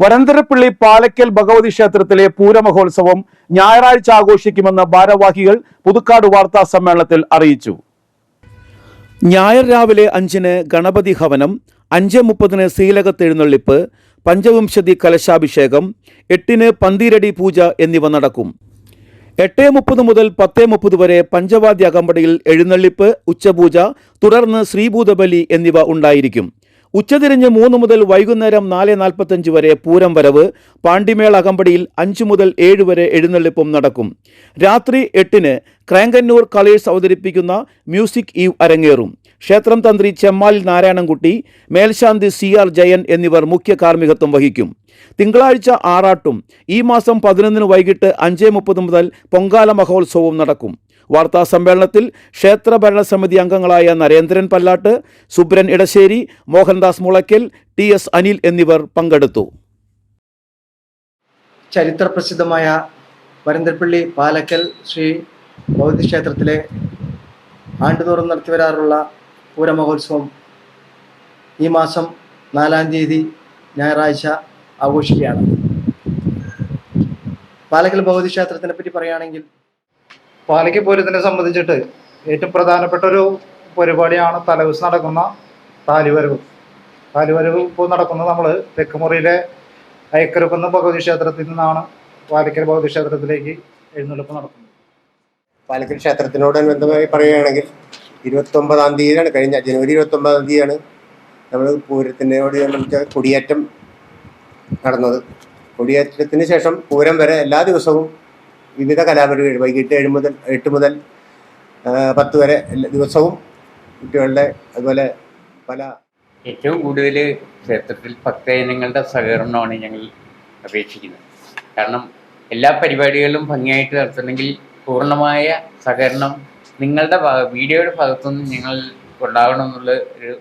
വരന്തരപ്പള്ളി പാലക്കൽ ഭഗവതി ക്ഷേത്രത്തിലെ പൂരമഹോത്സവം ഞായറാഴ്ച ആഘോഷിക്കുമെന്ന് ഭാരവാഹികൾ പുതുക്കാട് വാർത്താ സമ്മേളനത്തിൽ അറിയിച്ചു. ഞായർ രാവിലെ അഞ്ചിന് ഗണപതി ഹവനം അഞ്ച് മുപ്പതിന് ശ്രീലകത്തെഴുന്നള്ളിപ്പ് പഞ്ചവിംശതി കലശാഭിഷേകം എട്ടിന് പന്തീരടി പൂജ എന്നിവ നടക്കും. എട്ട് മുപ്പത് മുതൽ പത്ത് മുപ്പത് വരെ പഞ്ചവാദ്യ അകമ്പടിയിൽ എഴുന്നള്ളിപ്പ് ഉച്ചപൂജ തുടർന്ന് ശ്രീഭൂതബലി എന്നിവ ഉണ്ടായിരിക്കും. ഉച്ചതിരിഞ്ഞ് മൂന്ന് മുതൽ വൈകുന്നേരം നാല് നാൽപ്പത്തഞ്ച് വരെ പൂരം വരവ് പാണ്ടിമേള അകമ്പടിയിൽ അഞ്ച് മുതൽ ഏഴ് വരെ എഴുന്നള്ളിപ്പും നടക്കും. രാത്രി എട്ടിന് ക്രാങ്കന്നൂർ കളേഴ്സ് അവതരിപ്പിക്കുന്ന മ്യൂസിക് ഈവ് അരങ്ങേറും. ക്ഷേത്രം തന്ത്രി ചെമ്മാൽ നാരായണൻകുട്ടി മേൽശാന്തി സി ആർ ജയൻ എന്നിവർ മുഖ്യ കാർമ്മികത്വം വഹിക്കും. തിങ്കളാഴ്ച ആറാട്ടും ഈ മാസം പതിനൊന്നിന് വൈകിട്ട് അഞ്ച് മുപ്പത് മുതൽ പൊങ്കാല മഹോത്സവവും നടക്കും. വാർത്താ സമ്മേളനത്തിൽ ക്ഷേത്ര ഭരണസമിതി അംഗങ്ങളായ നരേന്ദ്രൻ പല്ലാട്ട് സുബ്രൻ ഇടശ്ശേരി മോഹൻദാസ് മുളയ്ക്കൽ ടി എസ് അനിൽ എന്നിവർ പങ്കെടുത്തു. ചരിത്ര പ്രസിദ്ധമായ വരന്തരപ്പള്ളി പാലക്കൽ ശ്രീ ഭഗവതി ക്ഷേത്രത്തിലെ ആണ്ടുതോറും നടത്തിവരാറുള്ള പൂരമഹോത്സവം ഈ മാസം നാലാം തീയതി ഞായറാഴ്ച ആഘോഷിക്കുകയാണ്. പാലക്കൽ ഭഗവതി ക്ഷേത്രത്തിനെ പറ്റി പറയുകയാണെങ്കിൽ പാലയ്ക്ക് പൂരത്തിനെ സംബന്ധിച്ചിട്ട് ഏറ്റവും പ്രധാനപ്പെട്ട ഒരു പരിപാടിയാണ് തലേദിവസം നടക്കുന്ന താലിവരവ്. താലിവരവ് ഇപ്പോൾ നടക്കുന്നത് നമ്മൾ തെക്കുമുറിയിലെ അയക്കരക്കുന്ന ഭഗവതി ക്ഷേത്രത്തിൽ നിന്നാണ് പാലക്കൽ ഭഗവതി ക്ഷേത്രത്തിലേക്ക് എഴുന്നള്ളിപ്പ് നടക്കുന്നത്. പാലക്കൽ ക്ഷേത്രത്തിനോടനുബന്ധമായി പറയുകയാണെങ്കിൽ ഇരുപത്തൊമ്പതാം തീയതിയാണ് കഴിഞ്ഞ ജനുവരി ഇരുപത്തൊമ്പതാം തീയതിയാണ് നമ്മൾ പൂരത്തിനോട് സംബന്ധിച്ച കൊടിയേറ്റം നടന്നത്. കൊടിയേറ്റത്തിന് ശേഷം പൂരം വരെ എല്ലാ ദിവസവും വിവിധ കലാപരിപാടികൾ വൈകിട്ട് ഏഴ് മുതൽ എട്ട് മുതൽ പത്ത് വരെ ദിവസവും കുട്ടികളുടെ അതുപോലെ പല ഏറ്റവും കൂടുതൽ ക്ഷേത്രത്തിൽ ഭക്തജനങ്ങളുടെ സഹകരണമാണ് ഞങ്ങൾ അപേക്ഷിക്കുന്നത്. കാരണം എല്ലാ പരിപാടികളും ഭംഗിയായിട്ട് നടത്തണമെങ്കിൽ പൂർണമായ സഹകരണം നിങ്ങളുടെ വീഡിയോയുടെ ഭാഗത്തുനിന്ന് ഞങ്ങൾ ഉണ്ടാകണം എന്നുള്ള ഒരു